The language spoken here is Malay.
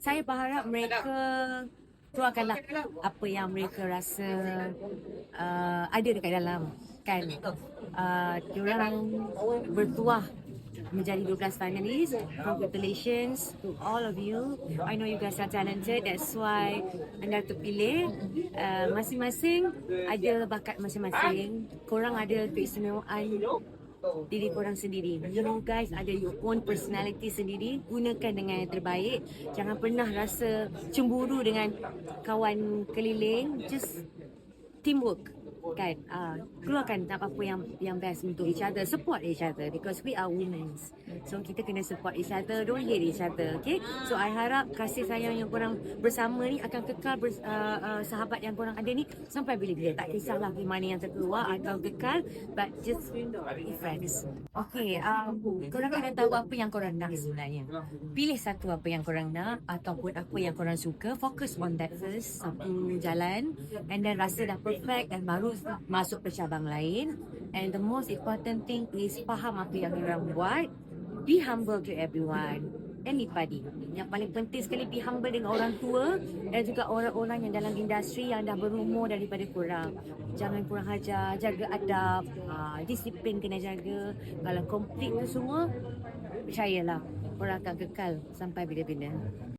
saya berharap mereka keluarkanlah apa yang mereka rasa uh, ada dekat dalam kan? Uh, diorang bertuah menjadi 12 finalists. Congratulations to all of you. I know you guys are talented. That's why anda terpilih. Uh, masing-masing ada bakat masing-masing. Korang ada keistimewaan diri korang sendiri. You know guys, ada your own personality sendiri. Gunakan dengan yang terbaik. Jangan pernah rasa cemburu dengan kawan keliling. Just teamwork kan? Uh, keluarkan apa-apa yang yang best untuk each other. Support each other because we are women so kita kena support each other don't hate each other okay? So I harap kasih sayang yang korang bersama ni akan kekal bers, uh, uh, sahabat yang korang ada ni sampai bila-bila tak kisahlah di mana yang terkeluar atau kekal but just be friends. Okay um, korang kena tahu apa yang korang nak sebenarnya. Pilih satu apa yang korang nak ataupun apa yang korang suka. Fokus on that first satu jalan. And then rasa dah perfect dan baru masuk ke cabang lain. And the most important thing is faham apa yang korang buat. Be humble to everyone. Anybody. Yang paling penting sekali be humble dengan orang tua dan juga orang-orang yang dalam industri yang dah berumur daripada korang. Jangan kurang ajar jaga adab uh, disiplin kena jaga. Kalau complete tu semua percayalah korang akan kekal sampai bila-bila